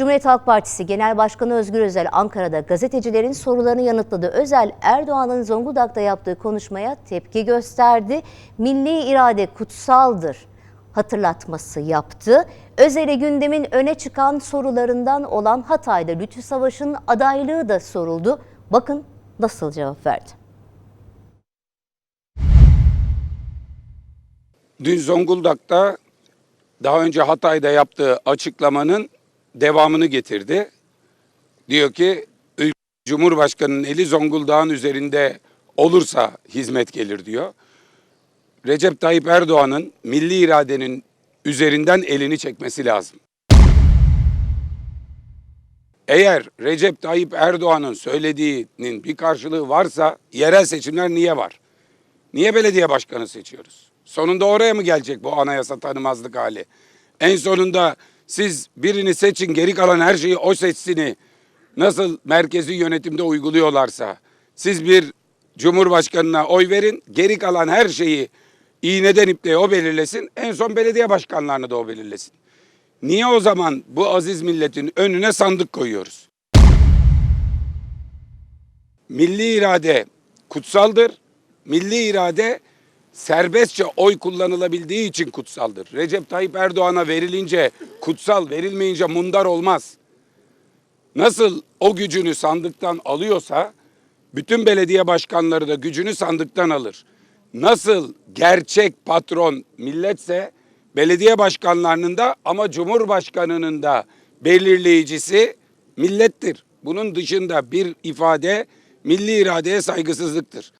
Cumhuriyet Halk Partisi Genel Başkanı Özgür Özel Ankara'da gazetecilerin sorularını yanıtladı. Özel Erdoğan'ın Zonguldak'ta yaptığı konuşmaya tepki gösterdi. Milli irade kutsaldır hatırlatması yaptı. Özel'e gündemin öne çıkan sorularından olan Hatay'da Lütfü Savaş'ın adaylığı da soruldu. Bakın nasıl cevap verdi. Dün Zonguldak'ta daha önce Hatay'da yaptığı açıklamanın devamını getirdi. Diyor ki "Ül- Cumhurbaşkanı'nın eli Zonguldak'ın üzerinde olursa hizmet gelir diyor. Recep Tayyip Erdoğan'ın milli iradenin üzerinden elini çekmesi lazım. Eğer Recep Tayyip Erdoğan'ın söylediğinin bir karşılığı varsa yerel seçimler niye var? Niye belediye başkanı seçiyoruz? Sonunda oraya mı gelecek bu anayasa tanımazlık hali? En sonunda siz birini seçin geri kalan her şeyi o seçsini nasıl merkezi yönetimde uyguluyorlarsa siz bir cumhurbaşkanına oy verin geri kalan her şeyi iğneden ipliğe o belirlesin en son belediye başkanlarını da o belirlesin. Niye o zaman bu aziz milletin önüne sandık koyuyoruz? Milli irade kutsaldır. Milli irade serbestçe oy kullanılabildiği için kutsaldır. Recep Tayyip Erdoğan'a verilince kutsal, verilmeyince mundar olmaz. Nasıl o gücünü sandıktan alıyorsa bütün belediye başkanları da gücünü sandıktan alır. Nasıl gerçek patron milletse belediye başkanlarının da ama cumhurbaşkanının da belirleyicisi millettir. Bunun dışında bir ifade milli iradeye saygısızlıktır.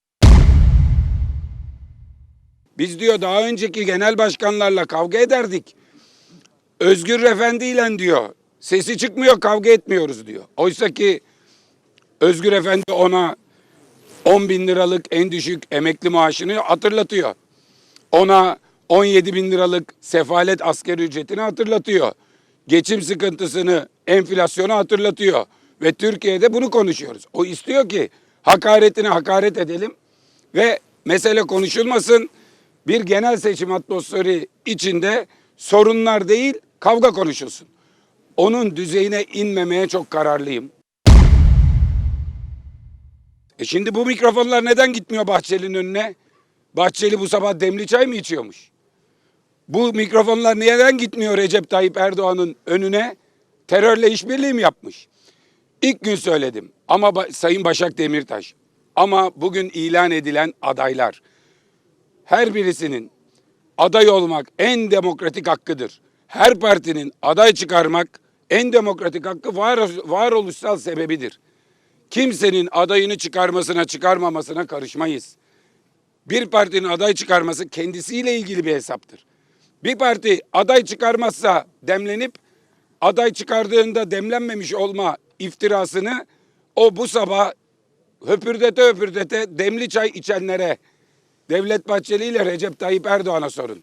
Biz diyor daha önceki genel başkanlarla kavga ederdik. Özgür Efendi ile diyor sesi çıkmıyor kavga etmiyoruz diyor. Oysa ki Özgür Efendi ona 10 bin liralık en düşük emekli maaşını hatırlatıyor. Ona 17 bin liralık sefalet asgari ücretini hatırlatıyor. Geçim sıkıntısını, enflasyonu hatırlatıyor. Ve Türkiye'de bunu konuşuyoruz. O istiyor ki hakaretine hakaret edelim ve mesele konuşulmasın. Bir genel seçim atmosferi içinde sorunlar değil kavga konuşulsun. Onun düzeyine inmemeye çok kararlıyım. E şimdi bu mikrofonlar neden gitmiyor Bahçeli'nin önüne? Bahçeli bu sabah demli çay mı içiyormuş? Bu mikrofonlar neden gitmiyor Recep Tayyip Erdoğan'ın önüne? Terörle işbirliği mi yapmış? İlk gün söyledim ama Sayın Başak Demirtaş ama bugün ilan edilen adaylar her birisinin aday olmak en demokratik hakkıdır. Her partinin aday çıkarmak en demokratik hakkı var, varoluşsal sebebidir. Kimsenin adayını çıkarmasına çıkarmamasına karışmayız. Bir partinin aday çıkarması kendisiyle ilgili bir hesaptır. Bir parti aday çıkarmazsa demlenip aday çıkardığında demlenmemiş olma iftirasını o bu sabah höpürdete höpürdete demli çay içenlere Devlet Bahçeli ile Recep Tayyip Erdoğan'a sorun.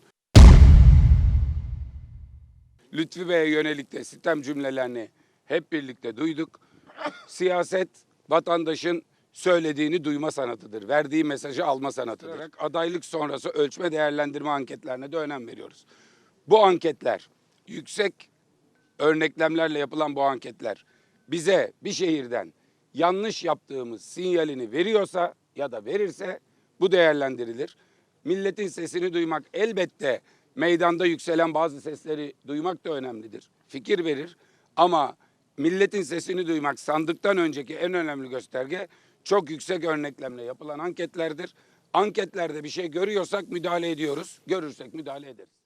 Lütfü Bey'e yönelik de sitem cümlelerini hep birlikte duyduk. Siyaset vatandaşın söylediğini duyma sanatıdır. Verdiği mesajı alma sanatıdır. Adaylık sonrası ölçme değerlendirme anketlerine de önem veriyoruz. Bu anketler yüksek örneklemlerle yapılan bu anketler bize bir şehirden yanlış yaptığımız sinyalini veriyorsa ya da verirse bu değerlendirilir. Milletin sesini duymak elbette meydanda yükselen bazı sesleri duymak da önemlidir. Fikir verir ama milletin sesini duymak sandıktan önceki en önemli gösterge çok yüksek örneklemle yapılan anketlerdir. Anketlerde bir şey görüyorsak müdahale ediyoruz. Görürsek müdahale ederiz.